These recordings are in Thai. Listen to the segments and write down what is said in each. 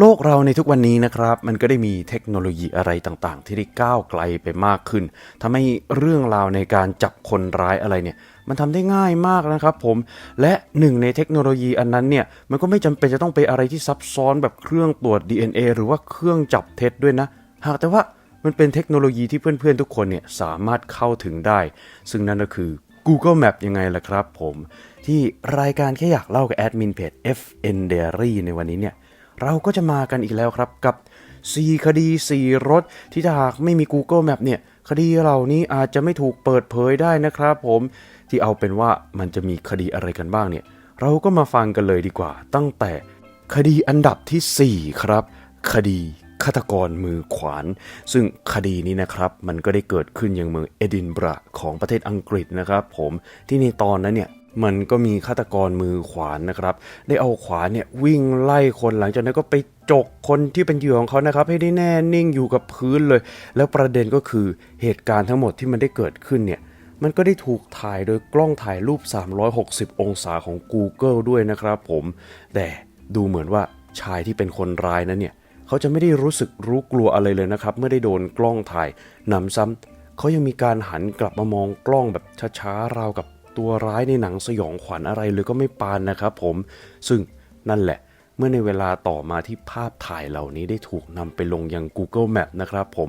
โลกเราในทุกวันนี้นะครับ มันก็ได้มีเทคโนโลยีอะไรต่างๆ ที่ได้ก้าวไกลไปมากขึ้นทำให้เรื่องราวในการจับคนร้ายอะไรเนี่ย มันทำได้ง่ายมากนะครับผม และหนึ่งในเทคโนโลยีอันนั้นเนี่ย มันก็ไม่จำเป็นจะต้องไปอะไรที่ซับซ้อนแบบเครื่องตรวจ DNA หรือว่าเครื่องจับเท็จด้วยนะ หากแต่ว่ามันเป็นเทคโนโลยีที่เพื่อนๆทุกคนเนี่ยสามารถเข้าถึงได้ ซึ่งนั่นก็คือ Google Map ยังไงล่ะครับผม ที่รายการแค่อยากเล่ากับแอดมินเพจ FN Diary ในวันนี้เนี่ย เราก็จะมากันอีกแล้วครับกับ 4 คดี 4 รถ ที่ถ้าหากไม่มี Google Map เนี่ย คดีเหล่านี้อาจจะไม่ถูกเปิดเผยได้นะครับผมที่เอาเป็นว่ามันจะมีคดีอะไรกันบ้างเนี่ย เราก็มาฟังกันเลยดีกว่า ตั้งแต่คดีอันดับทีสี่4 ครับ คดีฆาตกรมือขวาน ซึ่งคดีนี้นะครับมันก็ได้เกิดขึ้นยังเมืองเอดินบะระของประเทศอังกฤษนะครับผมที่ในตอนนั้นเนี่ย มันก็มีฆาตกรมือขวานนะครับ ได้เอาขวานเนี่ยวิ่งไล่คนหลังจากนั้นก็ไปจกคนที่เป็นเหยื่อของเขานะครับ ให้ได้แน่นิ่งอยู่กับพื้นเลย แล้วประเด็นก็คือเหตุการณ์ทั้งหมดที่มันได้เกิดขึ้นเนี่ยมันก็ได้ถูกถ่ายโดยกล้องถ่ายรูป 360 องศาของ Google ด้วยนะครับผม แต่ดูเหมือนว่าชายที่เป็นคนร้ายนั้นเนี่ย เขาจะไม่ได้รู้สึกรู้กลัวอะไรเลยนะครับ เมื่อได้โดนกล้องถ่ายนำซ้ำเขายังมีการหันกลับมามองกล้องแบบช้าๆราวกับ ตัวร้ายในหนังสยองขวัญอะไรเลยก็ไม่ปานนะครับผม ซึ่งนั่นแหละ เมื่อในเวลาต่อมาที่ภาพถ่ายเหล่านี้ได้ถูกนำไปลงยัง Google Map นะครับผม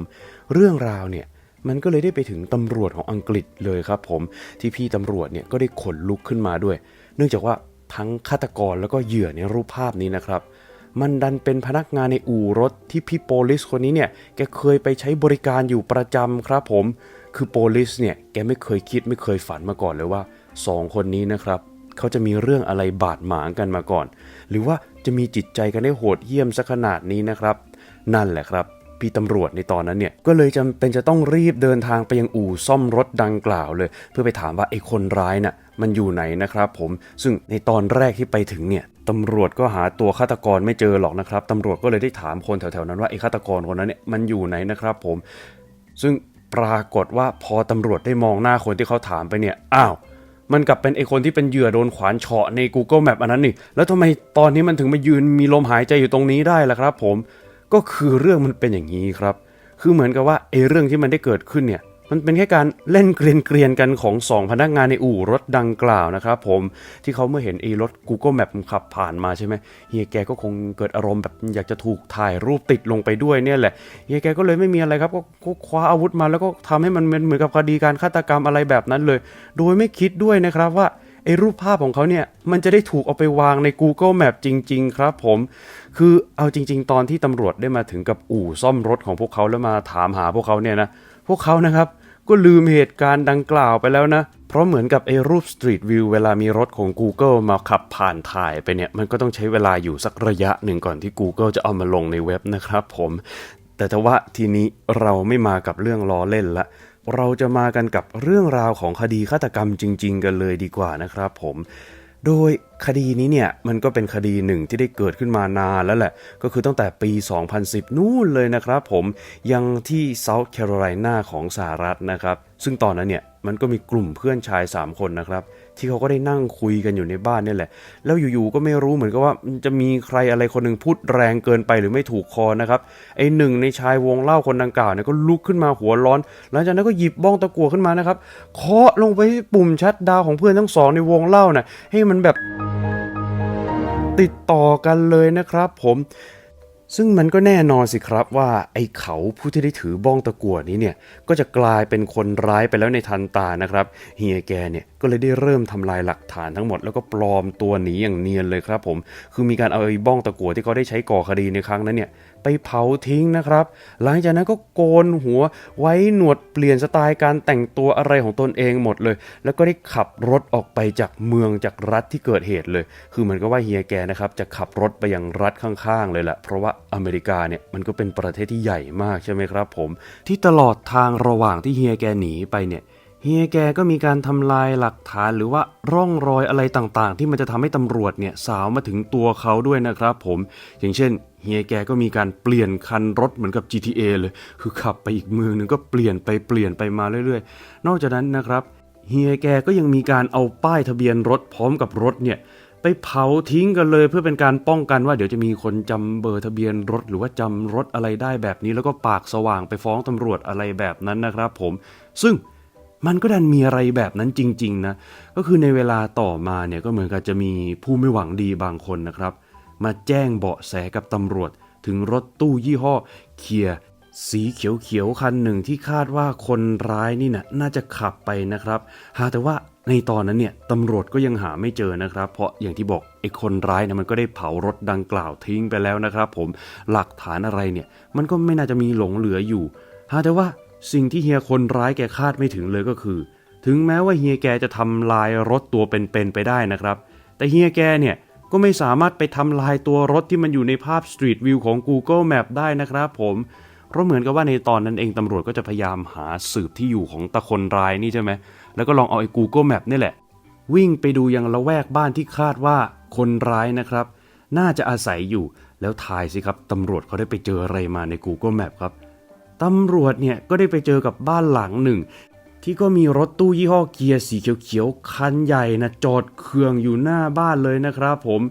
เรื่องราวเนี่ยมันก็เลยได้ไปถึงตำรวจของอังกฤษเลยครับผม ที่พี่ตำรวจเนี่ยก็ได้ขนลุกขึ้นมาด้วย เนื่องจากว่าทั้งฆาตกรแล้วก็เหยื่อในรูปภาพนี้นะครับ มันดันเป็นพนักงานในอู่รถที่พี่โปลิสคนนี้เนี่ยแกเคยไปใช้บริการอยู่ประจำครับผม คือโปลิสเนี่ยแกไม่เคยคิดไม่เคยฝันมาก่อนเลยว่าสองคนนี้นะครับเขาจะมีเรื่องอะไรบาดหมางกันมาก่อน หรือว่าจะมีจิตใจกันได้โหดเหี้ยมซะขนาดนี้นะครับ นั่นแหละครับพี่ตำรวจในตอนนั้นเนี่ยก็เลยจำเป็นจะต้องรีบเดินทางไปยังอู่ซ่อมรถดังกล่าวเลย เพื่อไปถามว่าไอ้คนร้ายน่ะมันอยู่ไหนนะครับผมซึ่งในตอนแรกที่ไปถึงเนี่ยตำรวจก็หาตัวฆาตกรไม่เจอหรอกนะครับตำรวจก็เลยได้ถามคนแถวๆนั้นว่าไอ้ฆาตกรคนนั้นเนี่ยมันอยู่ไหนนะครับผม ซึ่ง ปรากฏว่าพอตำรวจได้มองหน้าคนที่เขาถามไปเนี่ย อ้าว มันกลับเป็นไอคนที่เป็นเหยื่อโดนขวานเฉาะใน Google Map อันนั้นนี่ แล้วทำไมตอนนี้มันถึงมายืนมีลมหายใจอยู่ตรงนี้ได้ล่ะครับ ผม ก็คือเรื่องมันเป็นอย่างนี้ครับ คือเหมือนกับว่าไอเรื่องที่มันได้เกิดขึ้นเนี่ย มันเป็นแค่การเล่นเกรียนเกรียนๆกันของสองพนักงานในอู่รถดังกล่าวนะครับผมที่เขาเมื่อเห็นไอ้รถ Google Map มันขับผ่านมาใช่ไหมเฮียแกก็คงเกิดอารมณ์แบบอยากจะถูกถ่ายรูปติดลงไปด้วยเนี่ยแหละเฮียแกก็เลยไม่มีอะไรครับก็คว้าอาวุธมาแล้วก็ทำให้มันเหมือนกับคดีการฆาตกรรมอะไรแบบนั้นเลย โดยไม่คิดด้วยนะครับว่าไอ้รูปภาพของเขาเนี่ย มันจะได้ถูกเอาไปวางใน Google Map จริง ๆ ครับผม คือเอาจริง ๆ ตอนที่ตำรวจได้มาถึงกับอู่ซ่อมรถของพวกเขาแล้วมาถามหาพวกเขาเนี่ยนะ พวกเขานะครับ ก็ลืมเหตุการณ์ดังกล่าวไปแล้วนะ เพราะเหมือนกับไอ้รูป Street View เวลามีรถของ Google มาขับผ่านถ่ายไปเนี่ย มันก็ต้องใช้เวลาอยู่สักระยะหนึ่งก่อนที่ Google จะเอามาลงในเว็บนะครับผม แต่ถ้าว่าทีนี้เราไม่มากับเรื่องล้อเล่นละเราจะมากันกับเรื่องราวของคดีฆาตกรรมจริง ๆ กันเลยดีกว่านะครับผม โดยคดีนี้เนี่ยมันก็เป็นคดีหนึ่งที่ได้เกิดขึ้นมานานแล้วแหละ ก็คือตั้งแต่ปี 2010 นู่นเลยนะครับผมยังที่เซาท์แคโรไลนาของสหรัฐนะครับ ซึ่งตอนนั้นเนี่ยมันก็มีกลุ่มเพื่อนชาย 3 คนนะครับ ที่เขาก็ได้นั่งคุยกันอยู่ในบ้านเนี่ยแหละ แล้วอยู่ๆก็ไม่รู้เหมือนกับว่าจะมีใครอะไรคนหนึ่งพูดแรงเกินไปหรือไม่ถูกคอนะครับไอหนึ่งในชายวงเล่าคนดังกล่าวเนี่ยก็ลุกขึ้นมาหัวร้อน หลังจากนั้นก็หยิบบ้องตะกั่วขึ้นมานะครับเคาะลงไปที่ปุ่มชัดดาวของเพื่อนทั้งสองในวงเล่าน่ะให้มันแบบติดต่อกันเลยนะครับผม ซึ่งมันก็แน่นอนสิครับว่าไอ้เขาผู้ที่ได้ถือบ้องตะกั่วนี้เนี่ยก็จะกลายเป็นคนร้ายไปแล้วในทันตานะครับเฮียแกเนี่ยก็เลยได้เริ่มทำลายหลักฐานทั้งหมด แล้วก็ปลอมตัวหนีอย่างเนียนเลยครับผมคือมีการเอาไอ้บ้องตะกั่วที่เขาได้ใช้ก่อคดีในครั้งนั้นเนี่ยไปเผาทิ้งนะครับ หลังจากนั้นก็โกนหัวไว้หนวดเปลี่ยนสไตล์การแต่งตัวอะไรของตนเองหมดเลย แล้วก็ได้ขับรถออกไปจากเมืองจากรัฐที่เกิดเหตุเลย คือเหมือนกับว่าเฮียแกนะครับจะขับรถไปยังรัฐข้างๆ เลยแหละเพราะว่าอเมริกาเนี่ยมันก็เป็นประเทศที่ใหญ่มากใช่ไหมครับ ผมที่ตลอดทางระหว่างที่เฮียแกหนีไปเนี่ยเฮียแกก็มีการทำลายหลักฐานหรือว่าร่องรอยอะไรต่างๆ ที่มันจะทำให้ตำรวจเนี่ยสาวมาถึงตัวเขาด้วยนะครับผม อย่างเช่น เฮียแกก็มีการเปลี่ยนคันรถเหมือนกับ GTA เลย คือขับไปอีกเมืองหนึ่งก็เปลี่ยนไปเปลี่ยนไปมาเรื่อยๆ นอกจากนั้นนะครับเฮียแกก็ยังมีการเอาป้ายทะเบียนรถพร้อมกับรถเนี่ยไปเผาทิ้งกันเลยเพื่อเป็นการป้องกันว่าเดี๋ยวจะมีคนจำเบอร์ทะเบียนรถหรือว่าจำรถอะไรได้แบบนี้ แล้วก็ปากสว่างไปฟ้องตำรวจอะไรแบบนั้นนะครับผม ซึ่งมันก็ดันมีอะไรแบบนั้นจริง ๆ นะ ก็คือในเวลาต่อมาเนี่ยก็เหมือนกับจะมีผู้ไม่หวังดีบางคนนะครับ มาแจ้งเบาะแสกับตำรวจ ถึงรถตู้ยี่ห้อเคียสีเขียวๆคันหนึ่งที่คาดว่าคนร้ายนี่นะน่าจะขับไปนะครับหาแต่ว่าในตอนนั้นเนี่ยตำรวจก็ยังหาไม่เจอนะครับ เพราะอย่างที่บอกไอ้คนร้ายนะมันก็ได้เผารถดังกล่าวทิ้งไปแล้วนะครับ ผมหลักฐานอะไรเนี่ย มันก็ไม่น่าจะมีหลงเหลืออยู่หาแต่ว่าสิ่งที่เฮียคนร้ายแกคาดไม่ถึงเลยก็คือ ถึงแม้ว่าเฮียแกจะทำลายรถตัวเป็นๆไปได้นะครับ แต่เฮียแกเนี่ย ก็ไม่สามารถไปทำลายตัวรถที่มันอยู่ในภาพ Street View ของ Google Map ได้นะครับผม เพราะเหมือนกับว่าในตอนนั้นเองตำรวจก็จะพยายามหาสืบที่อยู่ของตะคนร้ายนี่ใช่ไหม แล้วก็ลองเอาไอ้ Google Map นี่แหละ วิ่งไปดูยังละแวกบ้านที่คาดว่าคนร้ายนะครับ น่าจะอาศัยอยู่ แล้วทายสิครับตำรวจเขาได้ไปเจออะไรมาใน Google Map ครับตำรวจเนี่ยก็ได้ไปเจอกับบ้านหลังหนึ่ง ที่ก็มีรถตู้ยี่ห้อเกียร์สีเขียวๆคันใหญ่นะจอดเครื่องอยู่หน้าบ้านเลยนะครับผม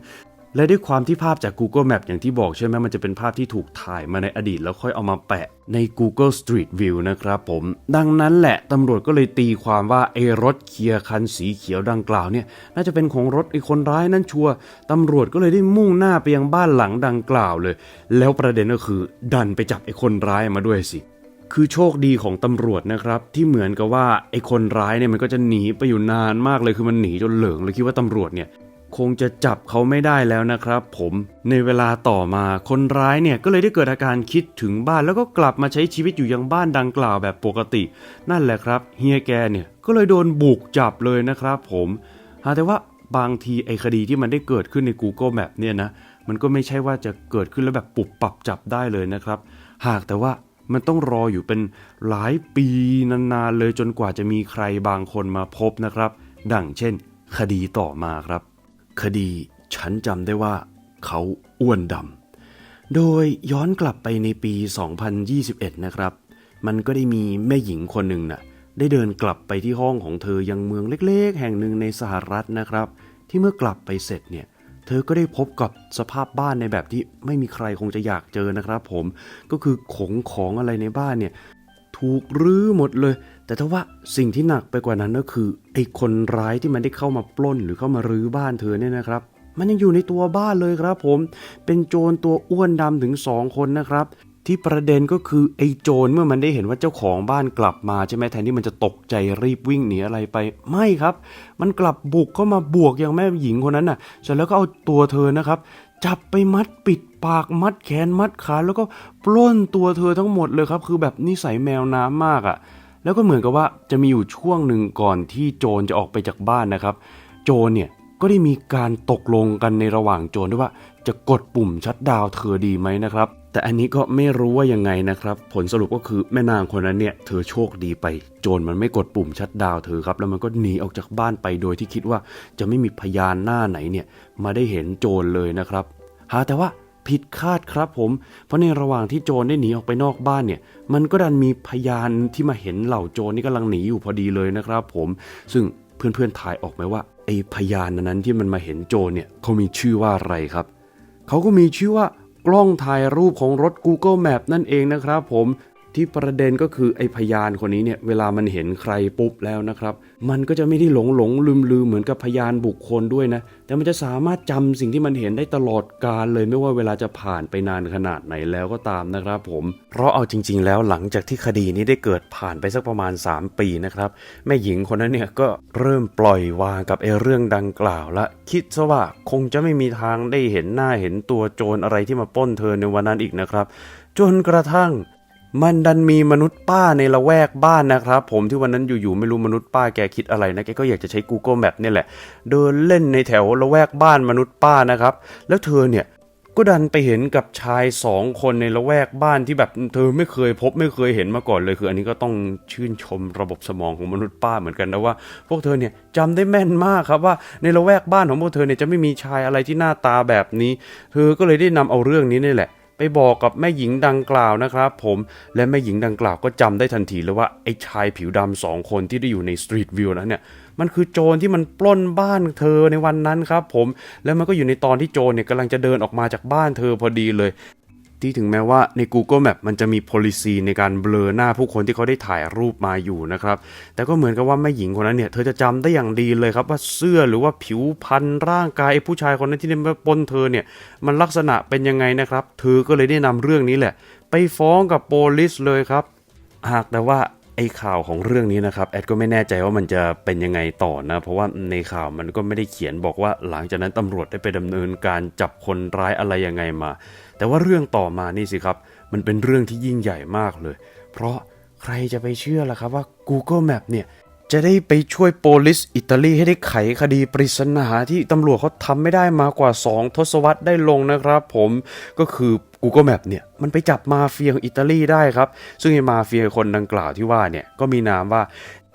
และด้วยความที่ภาพจาก Google Map อย่างที่บอกใช่ไหมมันจะเป็นภาพที่ถูกถ่ายมาในอดีตแล้วค่อยเอามาแปะใน Google Street View นะครับผม ดังนั้นแหละตำรวจก็เลยตีความว่าไอ้รถเคียร์คันสีเขียวดังกล่าวเนี่ย น่าจะเป็นของรถไอ้คนร้ายนั่นชัวร์ตำรวจก็เลยได้มุ่งหน้าไปยังบ้านหลังดังกล่าวเลย แล้วประเด็นก็คือ ดันไปจับไอ้คนร้ายมาด้วยสิ คือโชคดีของตำรวจนะครับ ที่เหมือนกับว่าไอ้คนร้ายเนี่ยมันก็จะหนีไปอยู่นานมากเลยคือมันหนีจนเหลิงเลยคิดว่าตำรวจเนี่ยคงจะจับเขาไม่ได้แล้วนะครับ ผมในเวลาต่อมาคนร้ายเนี่ยก็เลยได้เกิดอาการคิดถึงบ้านแล้วก็กลับมาใช้ชีวิตอยู่ยังบ้านดังกล่าวแบบปกติ นั่นแหละครับเฮียแกเนี่ยก็เลยโดนบุกจับเลยนะครับ ผมหาแต่ว่าบางทีไอ้คดีที่มันได้เกิดขึ้นใน Google Map เนี่ยนะมันก็ไม่ใช่ว่าจะเกิดขึ้นแล้วแบบปุบปับจับได้เลยนะครับ หากแต่ว่า มันต้องรออยู่เป็นหลายปีนานๆเลยจนกว่าจะมีใครบางคนมาพบนะครับ ดังเช่น คดีต่อมาครับ คดีฉันจำได้ว่า เขาอ้วนดำโดยย้อนกลับไปในปี 2021 นะครับ มันก็ได้มีแม่หญิงคนหนึ่งน่ะได้เดินกลับไปที่ห้องของเธอยังเมืองเล็ก ๆ แห่งหนึ่งในสหรัฐนะครับ ที่เมื่อกลับไปเสร็จเนี่ยเธอก็ได้พบกับสภาพบ้านในแบบที่ไม่มีใครคงจะอยากเจอนะครับผม ก็คือของของอะไรในบ้านเนี่ยถูกรื้อหมดเลย แต่ถ้าว่าสิ่งที่หนักไปกว่านั้นก็คือไอ้คนร้ายที่มันได้เข้ามาปล้นหรือเข้ามารื้อบ้านเธอเนี่ยนะครับ มันยังอยู่ในตัวบ้านเลยครับผม เป็นโจรตัวอ้วนดำถึงสองคนนะครับ ที่ประเด็นก็คือไอ้โจรเมื่อมันได้เห็นว่าเจ้าของบ้านกลับมาใช่ไหมแทนที่มันจะตกใจรีบวิ่งหนีอะไรไป ไม่ครับ มันกลับบุกเข้ามาบวกอย่างแม่หญิงคนนั้นน่ะเสร็จแล้วก็เอาตัวเธอนะครับ จับไปมัดปิดปากมัดแขนมัดขาแล้วก็ปล้นตัวเธอทั้งหมดเลยครับ คือแบบนิสัยแมวน้ำมากอะ่ะ แล้วก็เหมือนกับว่าจะมีอยู่ช่วงหนึ่งก่อนที่โจรจะออกไปจากบ้านนะครับ โจรเนี่ยก็ได้มีการตกลงกันในระหว่างโจรด้วยว่าจะกดปุ่มชัดดาวเธอดีไหมนะครับ แต่อันนี้ก็ไม่รู้ว่ายังไงนะครับ ผลสรุปก็คือแม่นางคนนั้นเนี่ย เธอโชคดีไป โจรมันไม่กดปุ่มชัดดาวเธอครับ แล้วมันก็หนีออกจากบ้านไปโดยที่คิดว่าจะไม่มีพยานหน้าไหนเนี่ย มาได้เห็นโจรเลยนะครับ หาแต่ว่าผิดคาดครับผม เพราะในระหว่างที่โจรได้หนีออกไปนอกบ้านเนี่ย มันก็ดันมีพยานที่มาเห็นเหล่าโจรนี่กำลังหนีอยู่พอดีเลยนะครับ ผม ซึ่งเพื่อนๆถ่ายออกไหมว่าไอ้พยานนั้นที่มันมาเห็นโจรเนี่ยเขามีชื่อว่าอะไรครับ เขาก็มีชื่อว่า กล้องถ่ายรูปของรถ Google Map นั่นเองนะครับผม ที่ประเด็นก็คือไอ้พยานคนนี้เนี่ยเวลามันเห็นใครปุ๊บแล้วนะครับ มันก็จะไม่ได้หลงหลงลืมลืมเหมือนกับพยานบุคคลด้วยนะ แต่มันจะสามารถจำสิ่งที่มันเห็นได้ตลอดกาลเลยไม่ว่าเวลาจะผ่านไปนานขนาดไหนแล้วก็ตามนะครับผม เพราะเอาจริง ๆ แล้วหลังจากที่คดีนี้ได้เกิดผ่านไปสักประมาณ 3 ปีนะครับแม่หญิงคนนั้นเนี่ยก็เริ่มปล่อยวางกับไอ้เรื่องดังกล่าวละคิดซะว่าคงจะไม่มีทางได้เห็นหน้าเห็นตัวโจรอะไรที่มาป้นเธอในวันนั้นอีกนะครับจนกระทั่ง มันดันมีมนุษย์ป้าในละแวกบ้านนะครับ ผมที่วันนั้นอยู่ๆไม่รู้มนุษย์ป้าแกคิดอะไรนะแกก็อยากจะใช้ Google Map เนี่ยแหละ เดินเล่นในแถวละแวกบ้านมนุษย์ป้านะครับ แล้วเธอเนี่ยก็ดันไปเห็นกับชายสองคนในละแวกบ้านที่แบบเธอไม่เคยพบไม่เคยเห็นมาก่อนเลยคือ อันนี้ก็ต้องชื่นชมระบบสมองของมนุษย์ป้าเหมือนกันนะว่า พวกเธอเนี่ยจำได้แม่นมากครับว่าในละแวกบ้านของพวกเธอเนี่ยจะไม่มีชายอะไรที่หน้าตาแบบนี้ เธอก็เลยได้นำเอาเรื่องนี้นี่แหละ ไปบอกกับแม่หญิงดังกล่าวนะครับผมและแม่หญิงดังกล่าวก็จำได้ทันทีเลยว่าไอ้ชายผิวดำสองคนที่ได้อยู่ในสตรีทวิวนั้นเนี่ยมันคือโจรที่มันปล้นบ้านเธอในวันนั้นครับผมแล้วมันก็อยู่ในตอนที่โจรเนี่ยกำลังจะเดินออกมาจากบ้านเธอพอดีเลย ที่ถึงแม้ว่าใน Google Map มันจะมี policy ในการเบลอหน้าผู้คนที่เขาได้ถ่ายรูปมาอยู่นะครับ แต่ก็เหมือนกับว่าแม่หญิงคนนั้นเนี่ยเธอจะจำได้อย่างดีเลยครับว่าเสื้อหรือว่าผิวพรรณร่างกายไอ้ผู้ชายคนนั้นที่ได้มาปนเธอเนี่ยมันลักษณะเป็นยังไงนะครับ เธอก็เลยได้นำเรื่องนี้แหละ ไปฟ้องกับโปลิสเลยครับ หากแต่ว่าไอ้ข่าวของเรื่องนี้นะครับแอดก็ไม่แน่ใจว่ามันจะเป็นยังไงต่อนะ เพราะว่าในข่าวมันก็ไม่ได้เขียนบอกว่าหลังจากนั้นตำรวจได้ไปดำเนินการจับคนร้ายอะไรยังไงมา แต่ว่าเรื่องต่อมานี่สิครับ มันเป็นเรื่องที่ยิ่งใหญ่มากเลย เพราะใครจะไปเชื่อล่ะครับว่า Google Map เนี่ยจะได้ไปช่วยโปลิสอิตาลีให้ได้ไขคดีปริศนาที่ตำรวจเขาทำไม่ได้มากว่า 2 ทศวรรษได้ลงนะครับผมก็คือ Google Map เนี่ยมันไปจับมาเฟียของอิตาลีได้ครับ ซึ่งไอ้มาเฟียคนดังกล่าวที่ว่าเนี่ยก็มีนามว่า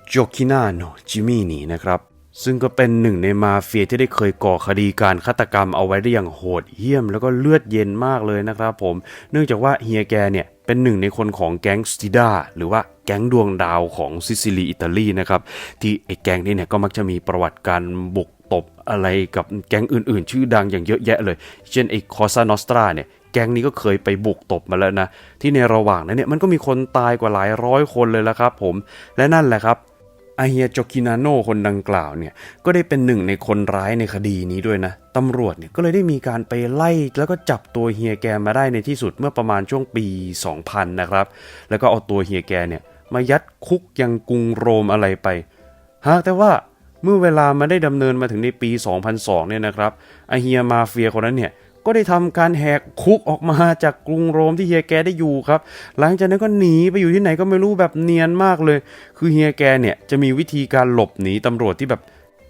โจคินาโนจิมินีนะครับ ซึ่งก็เป็นหนึ่งในมาเฟียที่ได้เคยก่อคดีการฆาตกรรมเอาไว้ได้อย่างโหดเหี้ยม แล้วก็เลือดเย็นมากเลยนะครับผม เนื่องจากว่าเฮียแกเนี่ยเป็นหนึ่งในคนของแก๊งสติดาหรือว่าแก๊งดวงดาวของซิซิลีอิตาลีนะครับที่ไอ้แก๊งนี้เนี่ยก็มักจะมีประวัติการบุกตบอะไรกับแก๊งอื่นๆ ชื่อดังอย่างเยอะแยะเลย เช่นไอ้คอซานอสตราเนี่ยแก๊งนี้ก็เคยไปบุกตบมาแล้วนะ ที่ในระหว่างนั้นเนี่ยมันก็มีคนตายกว่าหลายร้อยคนเลยละครับผมและนั่นแหละครับ อาเฮียโจกินาโนคนดังกล่าวเนี่ยก็ได้เป็นหนึ่งในคนร้ายในคดีนี้ด้วยนะตำรวจเนี่ยก็เลยได้มีการไปไล่แล้วก็จับตัวเฮียแกมาได้ในที่สุดเมื่อประมาณช่วงปี 2000 นะครับ แล้วก็เอาตัวเฮียแกเนี่ยมายัดคุกยังกรุงโรมอะไรไปหากแต่ว่าเมื่อเวลามาได้ดำเนินมาถึงในปี 2002 เนี่ยนะครับอาเฮียมาเฟียคนนั้นเนี่ย ก็ได้ทำการแหกคุกออกมาจากกรุงโรมที่เฮียแกได้อยู่ครับ หลังจากนั้นก็หนีไปอยู่ที่ไหนก็ไม่รู้แบบเนียนมากเลย คือเฮียแกเนี่ยจะมีวิธีการหลบหนีตำรวจที่แบบ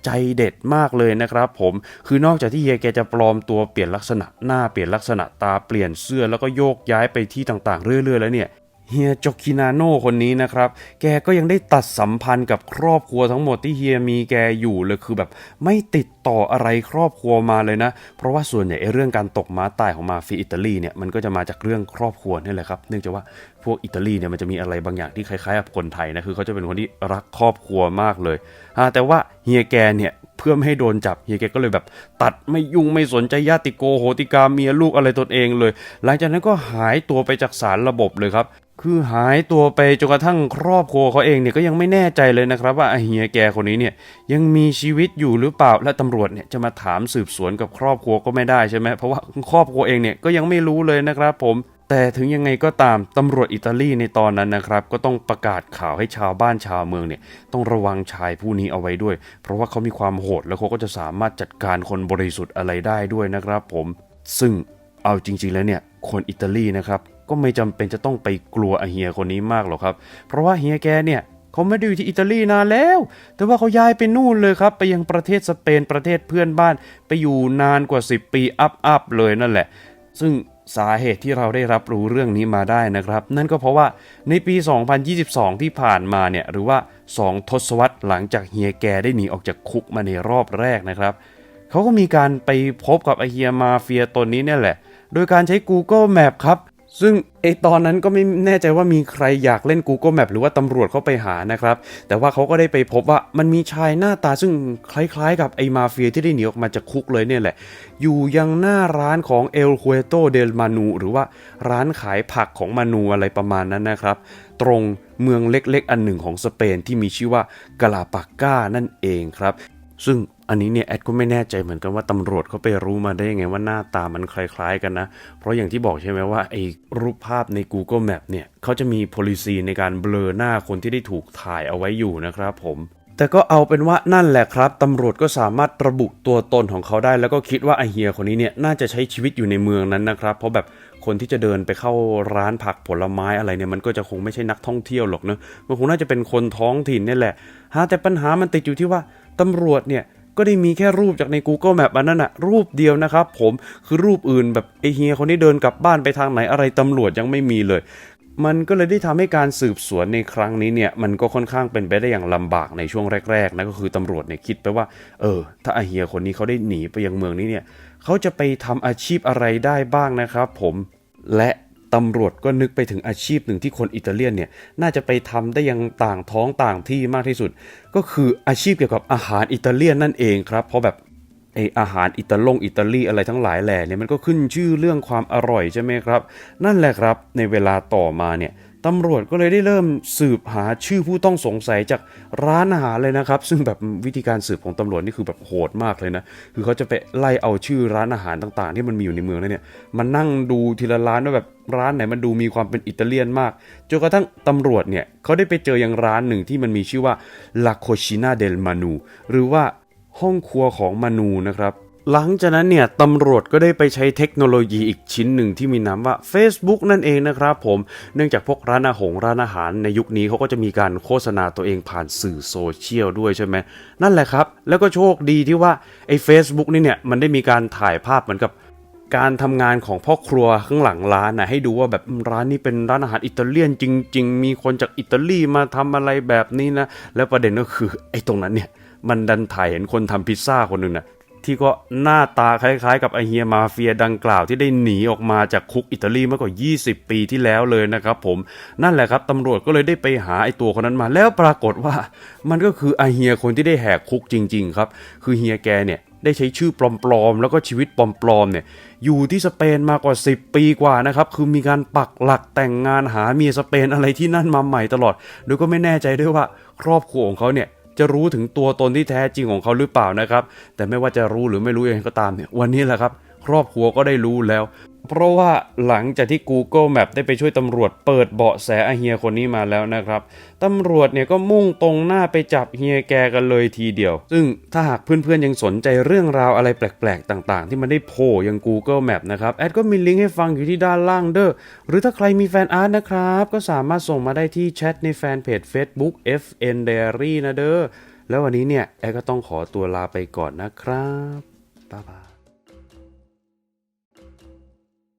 ใจเด็ดมากเลยนะครับผมคือนอกจากที่เฮียแกจะปลอมตัวเปลี่ยนลักษณะหน้าเปลี่ยนลักษณะตาเปลี่ยนเสื้อแล้วก็โยกย้ายไปที่ต่างๆ เรื่อย ๆ แล้วเนี่ย เฮียจอกินาโน่คนนี้นะครับ แกก็ยังได้ตัดสัมพันธ์กับครอบครัวทั้งหมดที่เฮียมีแกอยู่เลยคือแบบไม่ติดต่ออะไรครอบครัวมาเลยนะ เพราะว่าส่วนใหญ่ไอ้เรื่องการตกม้าตายของมาฟีอิตาลีเนี่ยมันก็จะมาจากเรื่องครอบครัวนี่แหละครับ เนื่องจากว่าพวกอิตาลีเนี่ยมันจะมีอะไรบางอย่างที่คล้ายๆกับคนไทยนะคือเขาจะเป็นคนที่รักครอบครัวมากเลยแต่ว่าเฮียแกเนี่ยเพื่อไม่ให้โดนจับเฮียแกก็เลยแบบตัดไม่ยุ่งไม่สนใจญาติโกโหติกาเมียลูกอะไรตนเองเลย หลังจากนั้นก็หายตัวไปจากสารระบบเลยครับ คือหายตัวไปจนกระทั่งครอบครัวเขาเองเนี่ยก็ยังไม่แน่ใจเลยนะครับว่าไอเฮียแกคนนี้เนี่ยยังมีชีวิตอยู่หรือเปล่าและตำรวจเนี่ยจะมาถามสืบสวนกับครอบครัวก็ไม่ได้ใช่ไหมเพราะว่าครอบครัวเองเนี่ยก็ยังไม่รู้เลยนะครับผมแต่ถึงยังไงก็ตามตำรวจอิตาลีในตอนนั้นนะครับ ก็ต้องประกาศข่าวให้ชาวบ้านชาวเมืองเนี่ยต้องระวังชายผู้นี้เอาไว้ด้วย เพราะว่าเขามีความโหดแล้วเขาก็จะสามารถจัดการคนบริสุทธิ์อะไรได้ด้วยนะครับผมซึ่งเอาจริงๆแล้วเนี่ยคนอิตาลีนะครับ ก็ไม่จำเป็นจะต้องไปกลัวเฮียคนนี้มากหรอกครับ เพราะว่าเฮียแกเนี่ยเขาไม่ได้อยู่ที่อิตาลีนานแล้ว แต่ว่าเขาย้ายไปนู่นเลยครับ ไปยังประเทศสเปนประเทศเพื่อนบ้าน ไปอยู่นานกว่า 10 ปีอัพอัพเลยนั่นแหละ ซึ่งสาเหตุที่เราได้รับรู้เรื่องนี้มาได้นะครับ นั่นก็เพราะว่าในปี 2022 ที่ผ่านมาเนี่ยหรือว่า 2 ทศวรรษหลังจากเฮียแกได้หนีออกจากคุกมาในรอบแรกนะครับเขาก็มีการไปพบกับไอเฮียมาเฟียตนนี้เนี่ยแหละ โดยการใช้ Google Map ครับ ซึ่งไอตอนนั้นก็ไม่แน่ใจว่ามีใครอยากเล่น Google Map หรือว่าตำรวจเข้าไปหานะครับ แต่ว่าเขาก็ได้ไปพบว่ามันมีชายหน้าตาซึ่งคล้ายๆ กับไอมาเฟียที่ได้หนีออกมาจากคุกเลยเนี่ยแหละ อยู่ยังหน้าร้านของเอลคุเอโตเดลมานูหรือว่าร้านขายผักของมานูอะไรประมาณนั้นนะครับ ตรงเมืองเล็กๆ อันหนึ่งของสเปนที่มีชื่อว่ากาลาปากก้านั่นเองครับ ซึ่ง อันนี้เนี่ยแอดก็ไม่แน่ใจเหมือนกันว่าตำรวจเขาไปรู้มาได้ยังไงว่าหน้าตามันคล้ายๆกันนะ เพราะอย่างที่บอกใช่ไหมว่าไอ้รูปภาพใน Google Map เนี่ยเขาจะมี policy ในการเบลอหน้าคนที่ได้ถูกถ่ายเอาไว้อยู่นะครับผมแต่ก็เอาเป็นว่านั่นแหละครับตำรวจก็สามารถระบุตัวตนของเขาได้ แล้วก็คิดว่าไอเฮียคนนี้เนี่ยน่าจะใช้ชีวิตอยู่ในเมืองนั้นนะครับ เพราะแบบคนที่จะเดินไปเข้าร้านผักผลไม้อะไรเนี่ยมันก็จะคงไม่ใช่นักท่องเที่ยวหรอกเนอะมันคงน่าจะเป็นคนท้องถิ่นนี่แหละฮะแต่ปัญหามันติดอยู่ที่ว่าตำรวจเนี่ย ก็ได้มีแค่รูปจากใน Google Map อันนั้นอะรูปเดียวนะครับผมคือรูปอื่นแบบไอเฮียคนนี้เดินกลับบ้านไปทางไหนอะไรตำรวจยังไม่มีเลย มันก็เลยได้ทำให้การสืบสวนในครั้งนี้เนี่ยมันก็ค่อนข้างเป็นไปได้อย่างลำบากในช่วงแรกๆนะก็คือตำรวจเนี่ยคิดไปว่า เออ ถ้าอาเฮียคนนี้เขาได้หนีไปยังเมืองนี้เนี่ยเขาจะไปทำอาชีพอะไรได้บ้างนะครับผมและ ตำรวจก็นึกไปถึงอาชีพหนึ่งที่คนอิตาเลียนเนี่ยน่าจะไปทำได้ยังต่างท้องต่างที่มากที่สุด ก็คืออาชีพเกี่ยวกับอาหารอิตาเลียนนั่นเองครับเพราะแบบไออาหารอิตาลงอิตาลีอะไรทั้งหลายแหล่เนี่ยมันก็ขึ้นชื่อเรื่องความอร่อยใช่ไหมครับ นั่นแหละครับในเวลาต่อมาเนี่ย ตำรวจก็เลยได้เริ่มสืบหาชื่อผู้ต้องสงสัยจากร้านอาหารเลยนะครับ ซึ่งแบบวิธีการสืบของตำรวจนี่คือแบบโหดมากเลยนะ คือเขาจะไปไล่เอาชื่อร้านอาหารต่างๆ ที่มันมีอยู่ในเมืองนั้นเนี่ยมันนั่งดูทีละร้านว่าแบบร้านไหนมันดูมีความเป็นอิตาเลียนมากจนกระทั่งตำรวจเนี่ยเขาได้ไปเจออย่างร้านหนึ่งที่มันมีชื่อว่า La Cucina del Manu หรือว่าห้องครัวของมานูนะครับ หลังจากนั้นเนี่ยตำรวจก็ได้ไปใช้เทคโนโลยีอีกชิ้นหนึ่งที่มีนามว่า Facebook นั่นเองนะครับผม เนื่องจากพวกร้านอาหารร้านอาหารในยุคนี้เขาก็จะมีการโฆษณาตัวเองผ่านสื่อโซเชียลด้วยใช่ไหม นั่นแหละครับ แล้วก็โชคดีที่ว่าไอ้ Facebook นี่เนี่ยมันได้มีการถ่ายภาพเหมือนกับการทำงานของพ่อครัวข้างหลังร้านนะให้ดูว่าแบบร้านนี้เป็นร้านอาหารอิตาเลียนจริง ๆ มีคนจากอิตาลีมาทำอะไรแบบนี้นะ แล้วประเด็นก็คือไอ้ตรงนั้นเนี่ยมันดันถ่ายเห็นคนทำพิซซ่าคนหนึ่งนะ ที่ก็หน้าตาคล้ายๆ กับไอเฮียมาเฟียดังกล่าวที่ได้หนีออกมาจากคุกอิตาลีเมื่อกว่า 20 ปีที่แล้วเลยนะครับผมนั่นแหละครับตำรวจก็เลยได้ไปหาไอตัวคนนั้นมาแล้วปรากฏว่า มันก็คือไอเฮียคนที่ได้แหกคุกจริง ๆ ครับ คือเฮียแกเนี่ยได้ใช้ชื่อปลอมๆ แล้วก็ชีวิตปลอมๆ เนี่ย อยู่ที่สเปนมากว่า 10 ปีกว่านะครับ คือมีการปักหลักแต่งงานหาเมียสเปนอะไรที่นั่นมาใหม่ตลอด โดยก็ไม่แน่ใจด้วยว่าครอบครัวของเขาเนี่ย จะรู้ถึงตัวตนที่แท้จริงของเขาหรือเปล่านะครับ แต่ไม่ว่าจะรู้หรือไม่รู้ยังไงก็ตามเนี่ยวันนี้แหละครับ ครอบครัวก็ได้รู้แล้ว เพราะว่าหลังจากที่ Google Map ได้ไปช่วยตำรวจเปิดเบาะแสอาเฮียคนนี้มาแล้วนะครับตำรวจเนี่ยก็มุ่งตรงหน้าไปจับเฮียแกกันเลยทีเดียว ซึ่งถ้าหากเพื่อนๆยังสนใจเรื่องราวอะไรแปลกๆ ต่างๆ ที่มันได้โผล่ยัง Google Map นะครับแอดก็มีลิงก์ให้ฟังอยู่ที่ด้านล่างเด้อหรือถ้าใครมีแฟนอาร์ตนะครับ ก็สามารถส่งมาได้ที่แชทในแฟนเพจ Facebook FN Diary นะเด้อแล้ววันนี้เนี่ยแอดก็ต้องขอตัวลาไปก่อนนะครับบ๊ายบาย